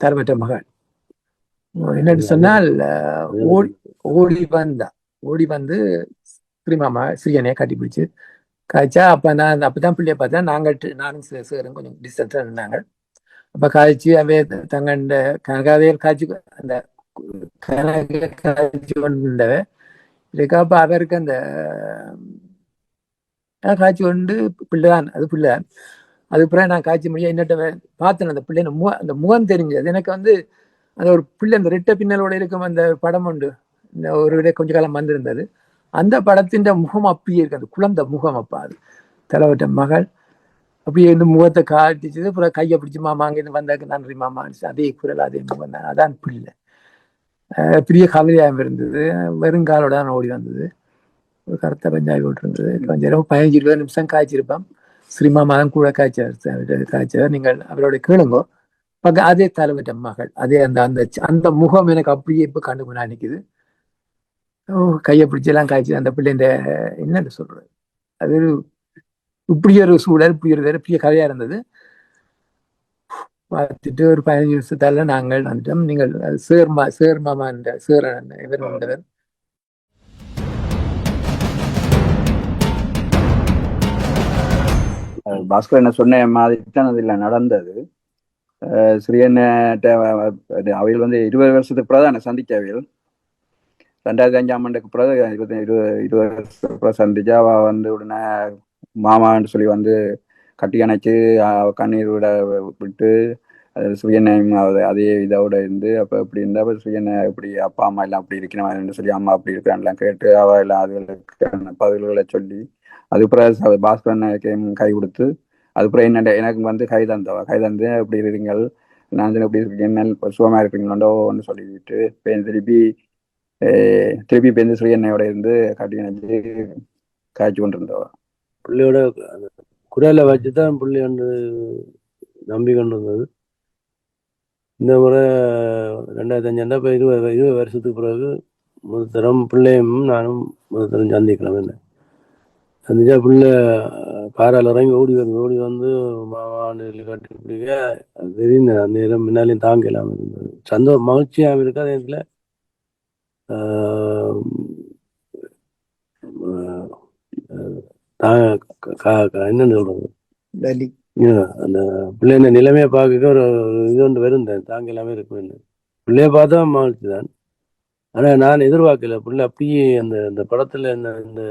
தரமற்ற மகள் என்னன்னு சொன்னால் ஓடி ஓடி வந்தா ஓடி வந்து ஸ்ரீமாமா ஸ்ரீயனையை கட்டி பிடிச்சு காய்ச்சா அப்ப நான் அப்பதான் பிள்ளைய பார்த்தா நாங்கள் நானும் சேரும் கொஞ்சம் டிஸ்டன்ஸா நின்னாங்க. அப்ப காய்ச்சி அவே தங்கண்ட கனகாவையில் காய்ச்சி அந்த கனக காய்ச்சி கொண்டவ இருக்கா. அப்ப அவருக்கு அந்த காய்ச்சி கொண்டு பிள்ளைதான் அது பிள்ளைதான் அதுக்கப்புறம் நான் காய்ச்சி முடிய என்னட்ட பார்த்தேன் அந்த பிள்ளை முக அந்த முகம் தெரிஞ்சது. எனக்கு வந்து அந்த ஒரு பிள்ளை அந்த ரெட்டை பின்னலோட இருக்கும் அந்த படம் உண்டு. இந்த ஒரு விட கொஞ்ச காலம் வந்திருந்தது. அந்த படத்தின் முகம் அப்படியே இருக்கு. அந்த குழந்தை முகம் அப்பா அது. தலைவட்ட மகள் அப்படியே இந்த முகத்தை காட்டிச்சது. அப்புறம் கையை பிடிச்சி மாமா அங்கேருந்து வந்தாக்கு நன்றி மாமான்னு அதே குரல் அதே முகம் தான். அதான் பிள்ளை. பெரிய கவலையாக இருந்தது. வெறுங்காலோட தான் ஓடி வந்தது. ஒரு கருத்த பஞ்சாயத்து போட்டிருந்தது. கொஞ்சம் நேரம் பதினஞ்சு இருபது நிமிஷம் காய்ச்சிருப்பான். ஸ்ரீமாமா தான் கூட காய்ச்சார் காய்ச்சார் நீங்கள் அவரோட கேளுங்கோ. பக்க அதே தலைவட்ட மகள் அதே அந்த அந்த அந்த முகம் எனக்கு அப்படியே இப்போ கண்ணு முன்னாடி நிக்குது. ஓ கையை பிடிச்செல்லாம் காய்ச்சி அந்த பிள்ளைன்ற என்னன்னு சொல்றது? அது ஒரு இப்படி ஒரு சூழல் இப்படி ஒரு வேற பெரிய கதையா இருந்தது. பார்த்துட்டு ஒரு பதினஞ்சு நிமிஷத்தால நாங்கள் வந்துட்டோம். நீங்கள் சேர்மா சேர்மாமான்ற சேரன் இவர் வந்தவர். பாஸ்கர் என்ன சொன்ன மாதிரி தான் அதில் நடந்தது அஹ் அவையில் வந்து இருபது வருஷத்துக்கு பிறகு என்னை சந்திக்க அவையில். ரெண்டாயிரத்தி அஞ்சாம் ஆண்டுக்கு பிறகு இருபது இருபது இருபது வருஷத்துக்கு பிறகு சந்திச்சா அவள் வந்து உடனே மாமான்னு சொல்லி வந்து கட்டி அணைச்சு கண்ணீர் விட விட்டு அது சுயநயம் அதே இதோட இருந்து அப்போ இப்படி இருந்தா அப்போ சுயனை இப்படி அப்பா அம்மா எல்லாம் அப்படி இருக்கிறான்னு சொல்லி அம்மா அப்படி இருக்கிறான்லாம் கேட்டு அவ எல்லாம் அதுகளுக்கு பதில்களை சொல்லி அதுக்கப்புறம் பாஸ்கரன் கை கொடுத்து அதுக்கப்புறம் என்ன எனக்கு வந்து கை தந்தவா கை தந்து இப்படி இருங்கள் நான் எப்படி இப்படி இருக்கீங்க. இப்போ சுகமாக இருப்பீங்களோன்னு சொல்லிட்டு இப்போ திருப்பி அஹ் திருப்பி பேருந்து ஸ்ரீ என்னையோட இருந்து கட்டி நினைச்சு காய்ச்சி கொண்டு இருந்தவா பிள்ளையோட குரலை வச்சு தான் பிள்ளை வந்து நம்பி கொண்டு வந்தது இந்த முறை ரெண்டாயிரத்தி அஞ்சாண்டா இப்போ இருபது இருபது வருஷத்துக்கு பிறகு முதல் தரம் பிள்ளையும் நானும் முதல் தரம் சந்திக்கலாம் என்ன? சந்திச்சா பிள்ளை காரால் இறங்கி ஓடி வந்து ஓடி வந்து சொல்லி கட்டி பிடிக்க அது தெரியுது அந்த நேரம் முன்னாலையும் தாங்க இல்லாமல் இருந்தது. சந்தோஷம் மகிழ்ச்சியாக இருக்க. அதே நேரத்தில் என்னன்னு சொல்றது? அந்த பிள்ளைங்க நிலைமையை பார்க்க ஒரு ஒரு இது ஒன்று வருந்தேன். தாங்க எல்லாமே இருக்குன்னு பிள்ளைய பார்த்தா மகிழ்ச்சி தான் ஆனா நான் எதிர்பார்க்கல. பிள்ளை அப்படியே அந்த இந்த படத்துல இந்த இந்த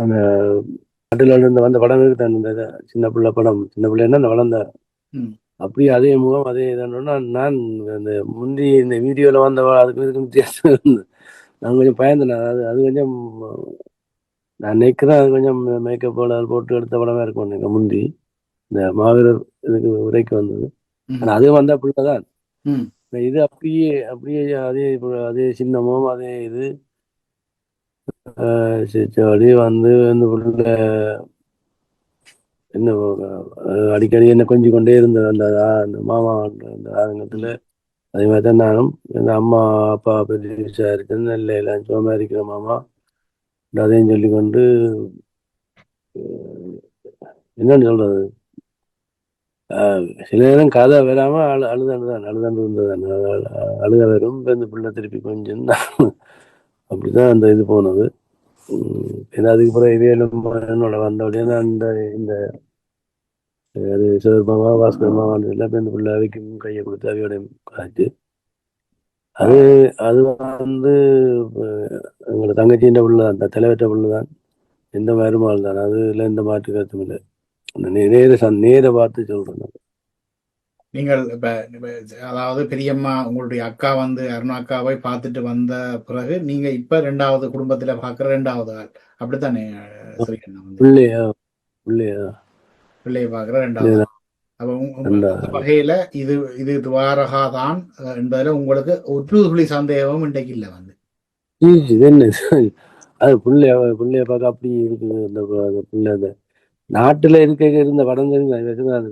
அந்த நாட்டில் இருந்து வந்த படம் இருக்கு இது, சின்ன பிள்ளை படம். சின்ன பிள்ளைன்னா அந்த வளர்ந்த. அப்படியே அதே முகம் அதே இதானோன்னா நான் அந்த முந்தி இந்த வீடியோல வந்த அதுக்கும் இதுக்கும் வித்தியாசம் இருந்தது. நான் கொஞ்சம் பயந்தேன் அது அது கொஞ்சம் நான் நினைக்கிறேன் அது கொஞ்சம் மேக்கப் போட்டு எடுத்த படமா இருக்கும் எனக்கு முந்தி. இந்த மாவீரர் இதுக்கு உரைக்கு வந்தது. ஆனா அது வந்த பிள்ளை தான். இது அப்படியே அப்படியே அதே அதே சின்னமும் அதே இது. சரி, அப்படியே வந்து இந்த பிள்ளை என்ன அடிக்கடி என்ன கொஞ்சி கொண்டே இருந்தது அந்த அந்த மாமா அந்த அந்த ஆரங்கத்துல அதே மாதிரி தான் நானும். எங்க அம்மா அப்பா பெரிய இருக்கு இல்லை எல்லாம் சும்மா இருக்கிற மாமா அதையும் சொல்லி கொண்டு என்னன்னு சொல்றது? சில நேரம் கதை வராம அழு அழுதாண்டுதான் அழுதாண்டு இருந்ததான் அழு- அழுக வரும் இந்த பிள்ளை திருப்பி கொஞ்சம் அப்படிதான் அந்த இது போனது. உம் ஏன்னா அதுக்கு பிறகு இவையிலும் என்னோட வந்த உடனே அந்த இந்த இந்த அது சிவபெருமாவா பாஸ்கர் மாவான்னு எல்லாம் இந்த பிள்ளை அவைக்கும் கையை கொடுத்து அவையோட காய்ச்சி அது அது வந்து எங்களோட தங்கச்சின்ற பிள்ளை தான் தலைவற்ற பிள்ளை தான். எந்த மருமாள் தான் அதுல எந்த மாற்று கருத்தும் இல்லை. நேர சந் நேர பார்த்து சொல்றேன். நீங்கள் இப்ப அதாவது பெரியம்மா உங்களுடைய அக்கா வந்து அருணா அக்காவை பார்த்துட்டு வந்த பிறகு நீங்க இப்ப ரெண்டாவது குடும்பத்துல பாக்குற ரெண்டாவது ஆள். அப்படித்தானே பிள்ளையா? பிள்ளையா? பிள்ளையை பாக்குற ரெண்டாவது. அப்ப வகையில இது இது துவாரகா தான் என்பதுல உங்களுக்கு ஒரு துளி சந்தேகமும் இன்றைக்கு இல்லை வந்து. என்ன? அது பிள்ளைய பிள்ளைய பார்க்க அப்படி இருக்குது அந்த பிள்ளை. நாட்டுல இருக்க இருந்த படம் அந்த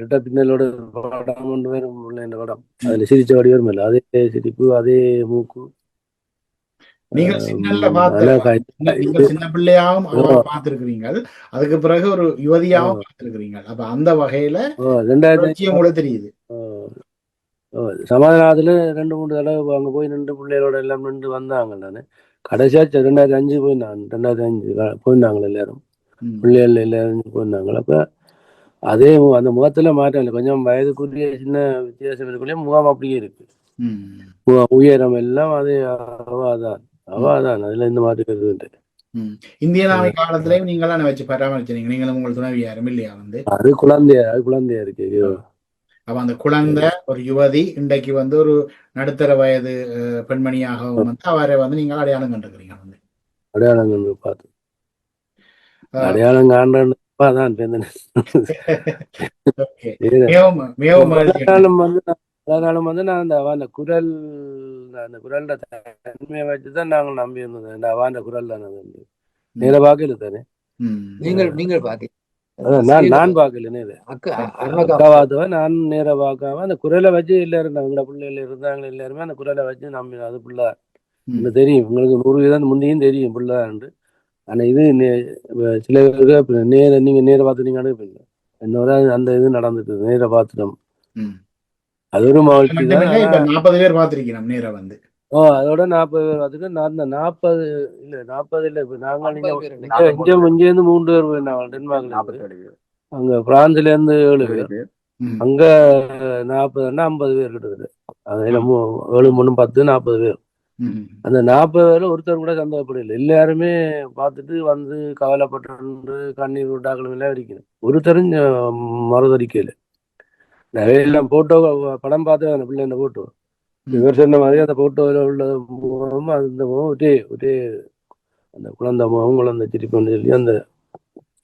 ரெட்ட பின்னலோட படம் ஒன்று வரும் பிள்ளை இந்த படம். அதுல சிரிச்ச வடி வரும் இல்ல. அதே சிரிப்பு அதே மூக்கு. சின்னல்ல பார்த்த நீங்க- சின்ன பிள்ளையாவும் பார்த்திருக்கிறீங்க அதுக்கு பிறகு ஒரு யுவதியாவும் பார்த்திருக்கிறீங்க அப்ப அந்த வகையில ரெண்டாயிரத்தி கூட தெரியுது. சமாதானத்துல ரெண்டு மூணு தடவை அங்க போய் நின்று பிள்ளைகளோட எல்லாம் நின்று வந்தாங்க. நானு கடைசியா ரெண்டாயிரத்தி அஞ்சு போயிருந்தாங்க ரெண்டாயிரத்தி அஞ்சு போயிருந்தாங்க எல்லாரும். பிள்ளைகள் எல்லாரும் போயிருந்தாங்க அப்ப அதே அந்த முகத்துல மாற்றம் இல்லை கொஞ்சம் வயதுக்குரிய சின்ன வித்தியாசம் இருக்குள்ளே முகம் அப்படியே இருக்கு உயரம் எல்லாம் அதே அவாதான் அவாதான் அதுல இந்த மாதிரி இருக்கு ம். இந்திய நாமை காலத்திலையும் நீங்களாம் வச்சு பராமரிச்சீங்க நீங்களும் உங்கள் துணைவி யாரும் இல்லையா வந்து அது குழந்தையா அது குழந்தையா இருக்கு. அப்ப அந்த குழந்தை ஒரு யுவதி இன்றைக்கு வந்து ஒரு நடுத்தர வயது பெண்மணியாகவும் வந்து அவரை வந்து நீங்கள் அடையாளம் கண்டுக்கிறீங்க வந்து அடையாளம் கண்டு பார்த்து. அடையாளம் காண்றேன்னு அதான். இது அதனாலும் வந்து நான் அதனாலும் வந்து நான் அந்த அவன் குரல் அந்த குரல்ல தன்மையை வச்சுதான் நாங்கள் நம்பி இருந்தோம் இந்த அவன் குரல் தானே அது வந்து. நேர பார்க்கல தானே. நீங்கள் நீங்கள் பாத்தீங்க அதான் நான் நான் பார்க்கல நேர அக்கா அருணாக்கா அக்காவாதவன் நான் நேர பார்க்காம அந்த குரலை வச்சு எல்லாரும் எங்களோட பிள்ளைகள் இருந்தாங்க எல்லாருமே அந்த குரலை வச்சு நம்பி அது பிள்ளை தெரியும் உங்களுக்கு நூறு வீதம் முந்தையும் தெரியும் பிள்ளைண்டு ஆனா இது சில பேருக்கு நேர நீங்க நேர பார்த்து நீங்க அனுப்புங்க என்னோட அந்த இது நடந்துட்டு நேர பார்த்துட்டோம். ம். அது ஒரு மகிழ்ச்சி தான். நாற்பது பேர் பார்த்திருக்கிறோம் நேரா வந்து. ஓ அதோட நாற்பது பேர் பார்த்துட்டு நான் இந்த நாற்பது இல்ல நாற்பது இல்ல இப்ப நாங்கள் நீங்க. இங்க- இங்க இங்க இருந்து மூன்று பேர் போயிருந்தாங்க டென்மார்க்ல அங்க பிரான்ஸ்ல இருந்து ஏழு பேர். அங்க நாற்பதுன்னா ஐம்பது பேர் கிட்டத்தட்ட. அதுல ஏழு மூணு பத்து நாற்பது பேர். அந்த நாற்பது பேர்ல ஒருத்தர் கூட சந்தோஷப்படல எல்லாருமே பார்த்துட்டு வந்து கவலைப்பட்டு கண்ணீர் விட்டாக்களும் எல்லாம் இருக்கணும் ஒருத்தரும் மறுதளிக்கல நிறைய எல்லாம் போட்டோ படம் பார்த்து அந்த பிள்ளை அந்த போட்டோ இவர் சொன்ன மாதிரி அந்த போட்டோவில் உள்ள முகம் அந்த முகம் ஒரே ஒரே அந்த குழந்தை முகம் குழந்தை சிரிப்புன்னு சொல்லி அந்த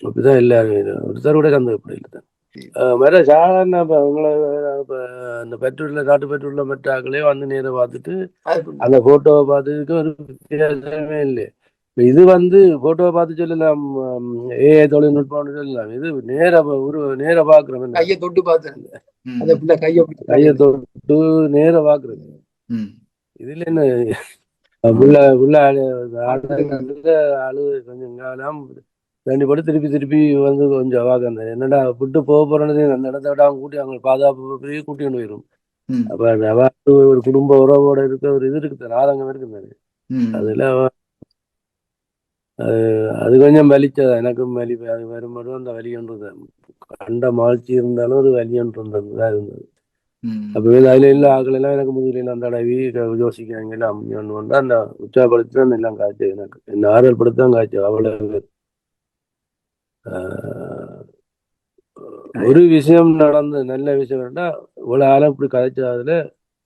அப்படிதான் எல்லாரும். ஒருத்தர் கூட சந்தோஷப்படல அஹ் வேற சாதாரண இப்ப உங்களை இப்ப அந்த பெட்ரோல்ல நாட்டு பெட்ரோல்ல மெட்டாக்களே வந்து நேர பார்த்துட்டு அந்த போட்டோவை பார்த்ததுக்கு ஒரு வித்தியாசமே இல்லை இப்ப இது வந்து போட்டோவை பார்த்து சொல்லலாம் ஏஐ தொழில்நுட்பம்னு சொல்லலாம் இது நேர ஒரு நேர பாக்குறோம் கையை தொட்டு பிள்ளை கையை கையை தொட்டு நேர பாக்குறது. இதுல என்ன புள்ள புள்ள அழு அழு கொஞ்சம் காலம் ரெண்டு படம் திருப்பி திருப்பி வந்து கொஞ்சம் அவாக அந்த என்னடா விட்டு போக போறேன்னு அந்த இடத்த விட அவங்க கூட்டி அவங்க பாதுகாப்பு கூட்டி கொண்டு போயிடும். அப்ப அந்த அவ ஒரு குடும்ப உறவோட இருக்க ஒரு இது இருக்குது ஆதங்கம் இருக்குது. அதுல அது அது கொஞ்சம் வலிச்சது எனக்கும் வலி அது வரும்போது அந்த வலி ஒன்று கண்ட மாழ்ச்சி இருந்தாலும் ஒரு வலி ஒன்று இருந்தது இருந்தது ம். அப்ப அதுல இல்ல ஆக்கள் எல்லாம் எனக்கு முதுகில அந்த தடவி யோசிக்கிறாங்க எல்லாம் ஒன்று வந்து அந்த உற்சாகப்படுத்தி தான் எல்லாம் காய்ச்சது எனக்கு என்ன ஆறுதல் படுத்தி தான் காய்ச்சது அவ்வளவு ஒரு விஷயம் நடந்து நல்ல விஷயம் என்னன்னா இவ்வளவு ஆளம் இப்படி கதைச்சதுல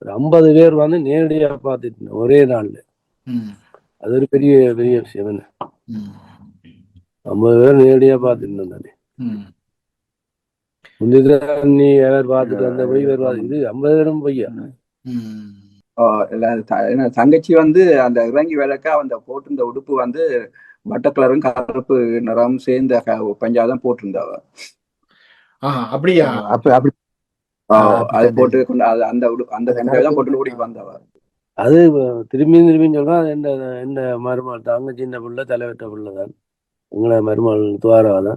ஒரு ஐம்பது பேர் வந்து நேரடியா பார்த்துட்டு ஒரே நாள்ல. அது ஒரு பெரிய பெரிய விஷயம் என்ன. ஐம்பது பேர் நேரடியா பார்த்துட்டு. முந்திதான் நீ யார் பார்த்துட்டு வந்த போய் வேறு இது ஐம்பது பேரும் பொய்யா தங்கச்சி வந்து அந்த இறங்கி விளக்க அந்த போட்டிருந்த உடுப்பு வந்து வட்ட கலரும் கருப்பு நிறம் சேர்ந்த பஞ்சாதான் போட்டிருந்தாவ அப்படியா? அப்ப அப்படி அது போட்டு அந்த அந்த தான் போட்டு ஓடி வந்தவ. அது திரும்பி திரும்பி சொல்றான் என்ன என்ன மருமகள் தாங்க சின்ன பிள்ளை தலைவட்ட பிள்ளை தான். உங்களை மருமகள் துவாரா தான்?